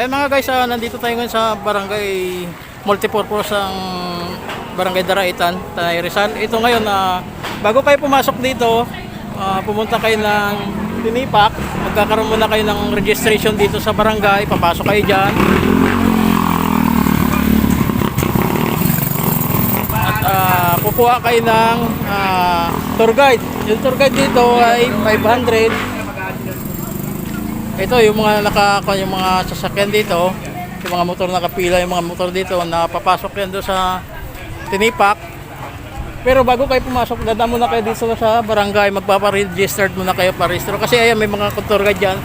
Eh mga guys, ah, nandito tayo ngayon sa barangay multipurpose ang barangay Daraitan, Tanay Rizal. Ito ngayon na bago kayo pumasok dito, ah, pumunta kayo ng Tinipak, magkakaroon muna kayo ng registration dito sa barangay, papasok kayo dyan. At ah, kukuha kayo ng ah, tour guide. Yung tour guide dito ay 500 ito yung mga naka yung mga sasakyan dito, yung mga motor nakapila, yung mga motor dito na papasok yan doon sa Tinipak. Pero bago kayo pumasok, dada muna kayo dito sa barangay, magpapa-registered muna kayo parehistro. Kasi ayan, may mga tour guide dyan.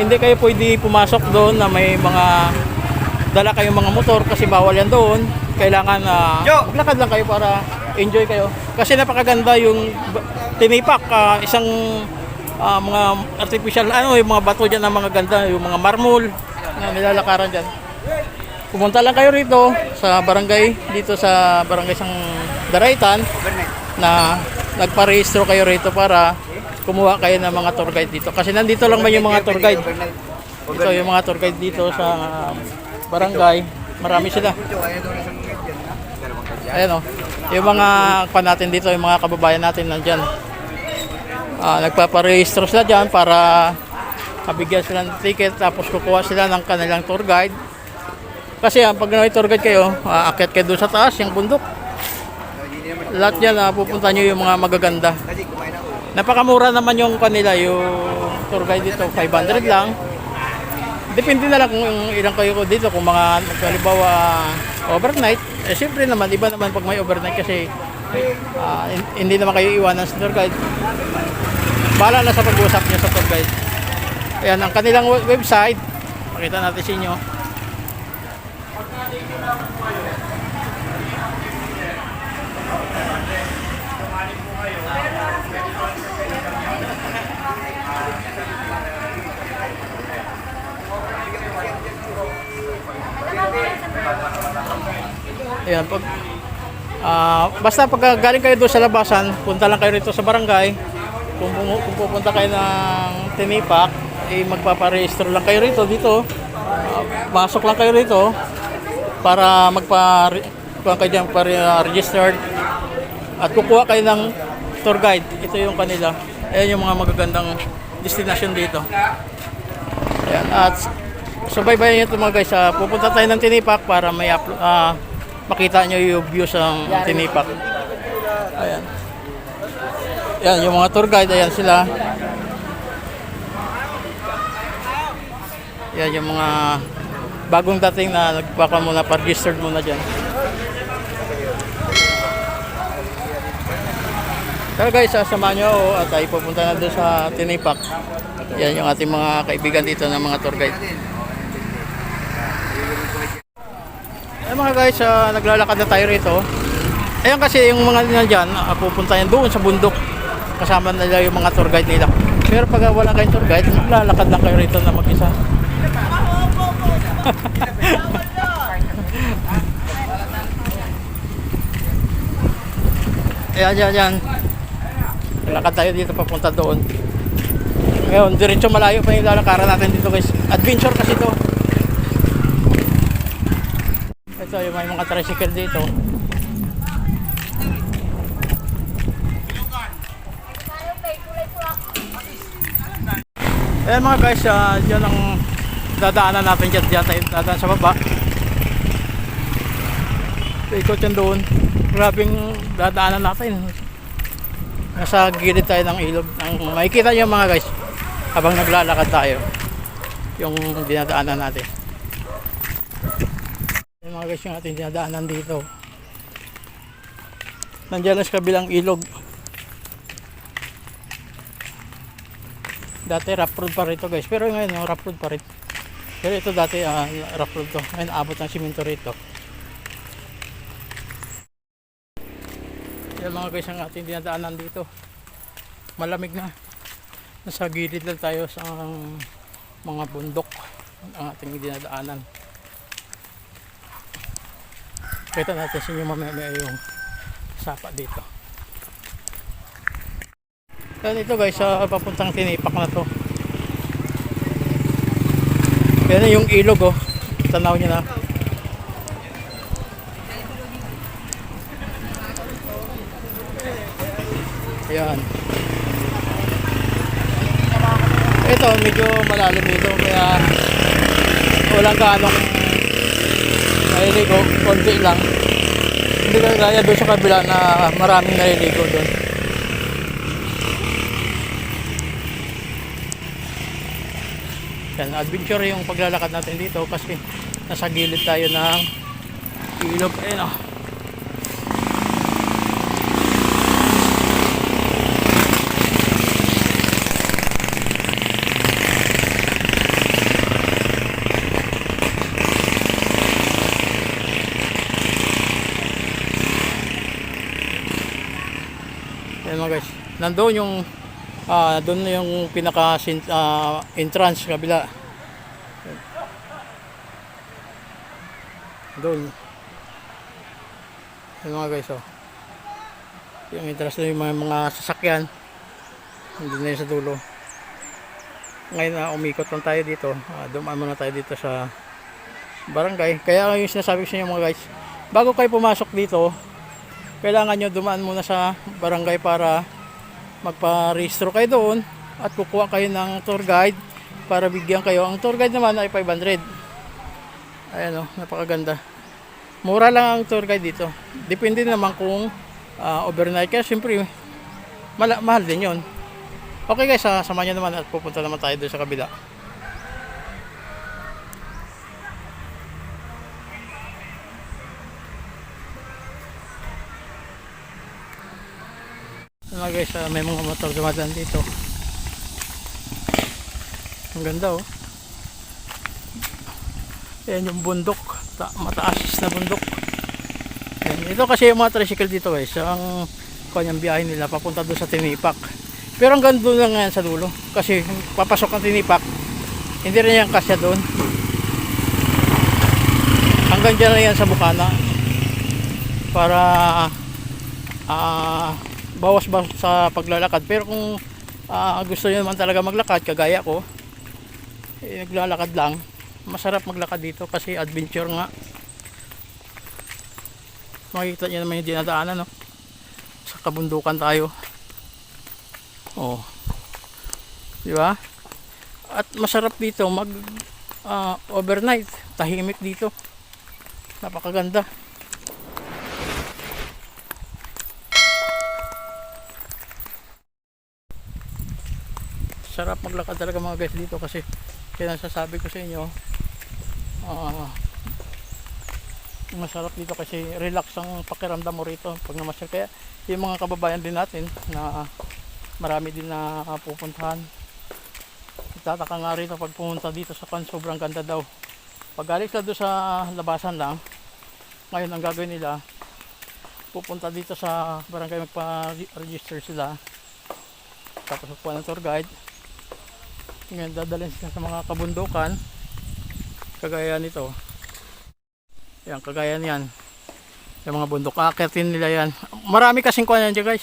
Hindi kayo pwede pumasok doon na may mga dala kayong mga motor kasi bawal yan doon. Kailangan na maglakad lang kayo para enjoy kayo. Kasi napakaganda yung Tinipak, ah, isang ah, mga artificial ano yung mga bato diyan na mga ganda yung mga marmol na nilalakaran diyan pumunta lang kayo rito sa barangay dito sa barangay sang Daraitan na nagparehistro kayo rito para kumuha kayo ng mga tour guide dito. Kasi nandito lang man yung mga tour guide? Ito yung mga tour guide dito sa barangay. Marami sila. Ayan o yung mga pa natin dito yung mga kababayan natin nandyan Ah, nagpaparehistro sila dyan para mabigyan sila ng ticket tapos kukuha sila ng kanilang tour guide. Kasi ah, pag may tour guide kayo, aakyat kayo doon sa taas, yung bundok. Lahat yan, ah, pupunta nyo yung mga magaganda. Napakamura naman yung kanila, yung tour guide dito, 500 lang. Depende na lang kung ilang kayo dito, kung mga halimbawa overnight. Eh siyempre naman, iba naman pag may overnight kasi hin- hindi naman kayo iwanan sa tour guide. Bahala na sa pag-usap niyo sa tour guide. Ayan, ang kanilang we- website. Pakita natin sa inyo. Ayan, pag Ah, basta pag galing kayo doon sa labasan, punta lang kayo rito sa barangay. Kung, kung pupunta kayo ng Tinipak, eh magpaparehistro lang kayo rito dito. Ah, pasok lang kayo rito para magpa kuha kayo dyan para registered at kukuha kayo ng tour guide. Ito yung kanila. Ayan yung mga magagandang destination dito. Ayan. At subaybayan nyo ito mga guys. ah, pupunta tayo ng Tinipak para may ah, makita nyo yung views ng Tinipak. Ayan. Ayan, yung mga tour guide, ayan sila. Ayan yung mga bagong dating na nagpaka muna, pa-registered muna dyan. Pero guys, sasamahan nyo ako at tayo pupunta na doon sa Tinipak. Yan yung ating mga kaibigan dito ng mga tour guide. Ayan mga guys, ah, naglalakad na tayo rito. Ayan kasi yung mga nandyan, uh, pupunta yan doon sa bundok. Kasama nila yung mga tour guide nila. Pero pag wala kayong tour guide, maglalakad lang kayo rito na mag-isa. Ayan, ayan, ayan. Lakad tayo dito papunta doon. Ngayon, diretso malayo pa yung lalakaran natin dito guys. Adventure kasi to. Ito yung may mga tricycle dito. Ayan mga guys, uh, dyan ang dadaanan natin dyan. Dyan tayo dadaan sa baba. Ikot yan doon. Grabing dadaanan natin. Nasa gilid tayo ng ilog. Ang, makikita nyo mga guys, habang naglalakad tayo. Yung dinadaanan natin. Yung mga guys yung ating dinadaanan dito. Nandiyan lang sa kabilang ilog. Dati rough road pa rito guys. Pero ngayon no, rough road pa rin. Pero ito dati ah, rough road to. Ngayon abot ng simento rito. Yan mga guys ang ating dinadaanan dito. Malamig na. Nasa gilid lang tayo sa mga bundok ang ating dinadaanan. Kita natin sa inyo mamaya yung sapa dito. Yan ito guys, sa papuntang tinipak na to. Yan yung ilog oh. tanaw niya na. Ayan. Ito, medyo malalim dito kaya walang gaanong naliligo, konti lang. Hindi ka gaya doon sa kabila na maraming naliligo doon. Yan, adventure yung paglalakad natin dito kasi nasa gilid tayo ng ilog. Ayun oh. Yan mga guys. Nandoon yung ah doon yung pinaka ah, entrance kabila. Doon. Yan mga guys oh. Yung entrance na yung mga, mga sasakyan. Hindi na sa dulo. Ngayon na umikot lang tayo dito. Uh, dumaan muna tayo dito sa barangay. Kaya yung sinasabi ko sa inyo mga guys, bago kayo pumasok dito, kailangan nyo dumaan muna sa barangay para magpa-registro kayo doon at kukuha kayo ng tour guide para bigyan kayo. Ang tour guide naman ay 500. Ayan o, napakaganda. Mura lang ang tour guide dito. Depende naman kung ah, overnight. Kaya siyempre, mala- mahal din yon. Okay guys, ah, samahan nyo naman at pupunta naman tayo doon sa kabila. Ano guys, ah, may mga motor dumadaan dito. Ang ganda oh. Yan yung bundok, ta mataas na bundok. Yan. Ito kasi yung mga tricycle dito guys, ang kanyang biyahe nila papunta doon sa Tinipak. Pero hanggang doon lang yan sa dulo. Kasi papasok ng Tinipak, hindi rin yan kasya doon. Hanggang dyan na yan sa Bukana. Para ah bawas ba sa paglalakad pero kung ah, gusto niyo naman talaga maglakad kagaya ko eh, naglalakad lang masarap maglakad dito kasi adventure nga. Makikita niyo naman yung dinadaanan no? sa kabundukan tayo. Oh. Di ba? At masarap dito mag ah, overnight. Tahimik dito. Napakaganda. Sarap maglakad talaga mga guys dito kasi kaya nasasabi ko sa inyo ah masarap dito kasi relax ang pakiramdam mo rito pag namasyal. Kaya yung mga kababayan din natin na marami din na pupuntahan tataka nga rito pag pumunta dito sa kan sobrang ganda daw. Pag galing sila doon sa labasan lang ngayon ang gagawin nila pupunta dito sa barangay magpa-register sila. Tapos magpuan ng tour guide. Ngayon dadalhin sila sa mga kabundukan kagaya nito. Yan kagaya niyan. Yung mga bundok. Akitin nila yan. Marami kasing kuha yan guys.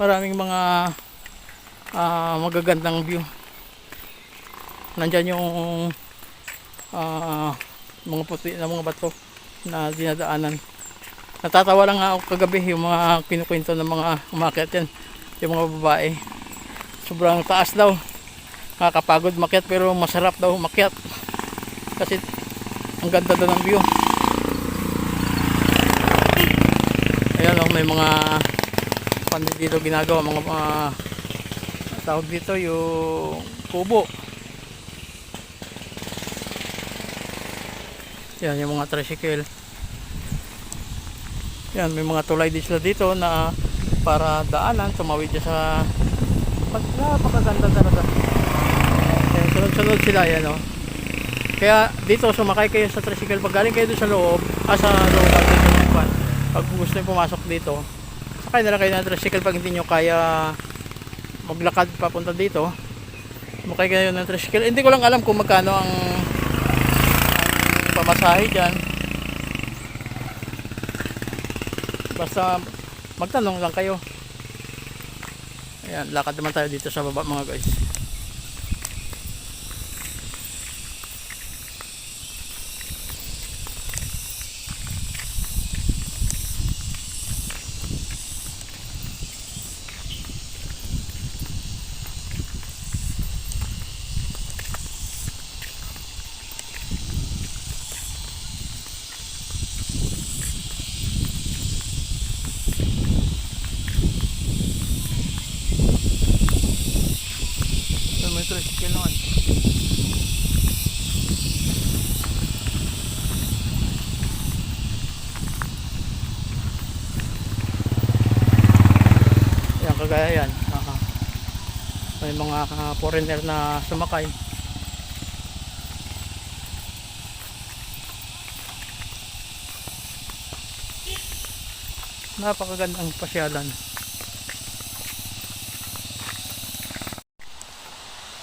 Maraming mga ah, magagandang view. Nandyan yung ah, mga puti na mga bato na dinadaanan. Natatawa lang ako kagabi yung mga kinukwento ng mga umakyat yan yung mga babae. Sobrang taas daw. Nakakapagod makyat pero masarap daw makyat kasi ang ganda daw ng view. Ayan oh, may mga pandi dito ginagawa. Mga mga tawag dito? Yung kubo. Yan yung mga tricycle. Yan may mga tulay din sila dito na para daanan tumawid sa napakaganda talaga. Ayan, sunod-sunod sila yan oh. Kaya dito sumakay kayo sa tricycle pag galing kayo doon sa loob, ah sa loob pag, pag gusto niyo pumasok dito, sakay na lang kayo ng tricycle pag hindi nyo kaya maglakad papunta dito. Sumakay kayo ng tricycle. Hindi ko lang alam kung magkano ang, ang pamasahe diyan. Basta magtanong lang kayo. Ayan, lakad naman tayo dito sa baba mga guys. Kagaya yan. Aha. May mga ah, foreigner na sumakay. Napakagandang pasyalan.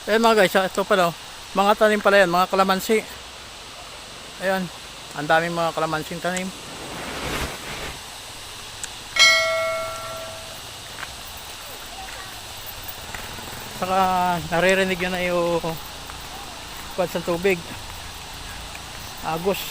Ayan mga guys, ah, ito pala. oh. Mga tanim pala yan, mga kalamansi. Ayan, ang daming mga kalamansing tanim. Saka naririnig yun na yung kwad sa tubig. Agos.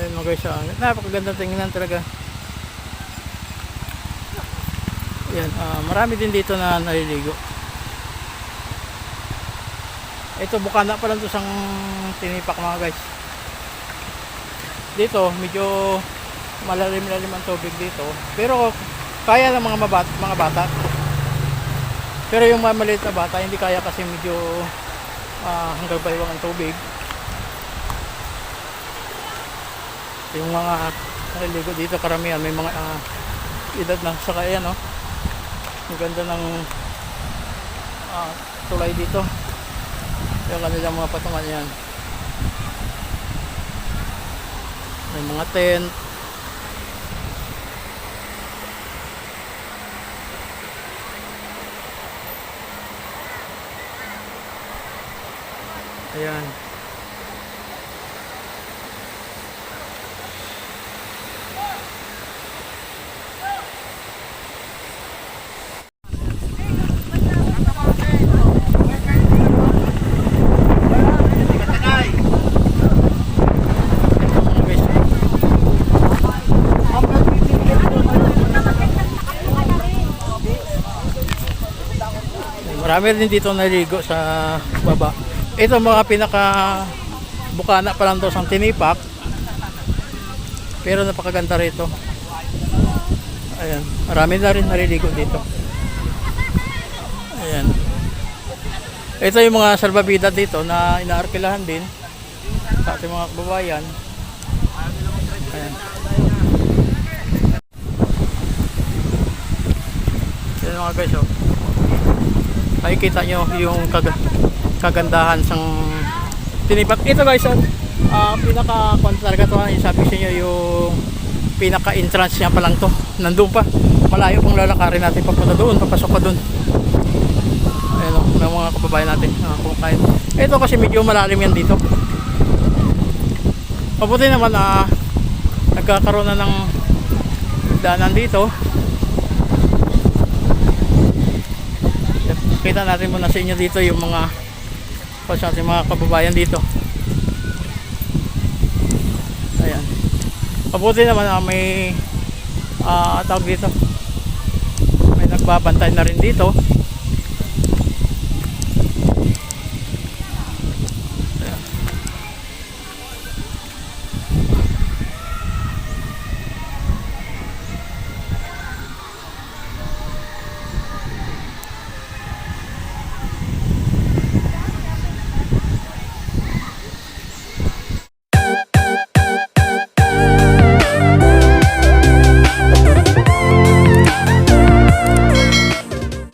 Ayun mga guys, ah, napakaganda tingnan talaga. Yan, ah, marami din dito na naliligo. Ito bukana pa lang to sang tinipak mga guys. Dito medyo malalim-lalim ang tubig dito. Pero kaya ng mga mabat mga bata. Pero yung mga maliit na bata hindi kaya kasi medyo ah, hanggang baywang ang tubig. Yung mga naliligo dito karamihan may mga ah, edad na saka yan no. Ang ganda ng ah, tulay dito. Yung kanilang mga patungan yan. May mga tent. Ayan. Marami rin dito naligo sa baba. Ito mga pinaka bukana pa lang to sa tinipak. Pero napakaganda rito. Ayan, marami na rin naliligo dito. Ayan. Ito yung mga salbabida dito na inaarkilahan din sa ating mga kababayan. Ayan. Yan mga guys, oh. Makikita nyo yung kag- kagandahan sang tinipak. Ito guys, oh, ah, pinaka kung talaga to, yung sabi sa inyo yung pinaka entrance niya pa lang to. Nandun pa. Malayo pang lalakarin natin papunta doon, papasok pa doon. Ayan oh, may mga kababayan natin. Uh, kumakain. Ito kasi medyo malalim yan dito. Mabuti naman ah nagkakaroon na ng daanan dito. Kita natin muna sa inyo dito yung mga pa sa mga kababayan dito. Ayan. Mabuti naman ah, may ah tawag dito. May nagbabantay na rin dito.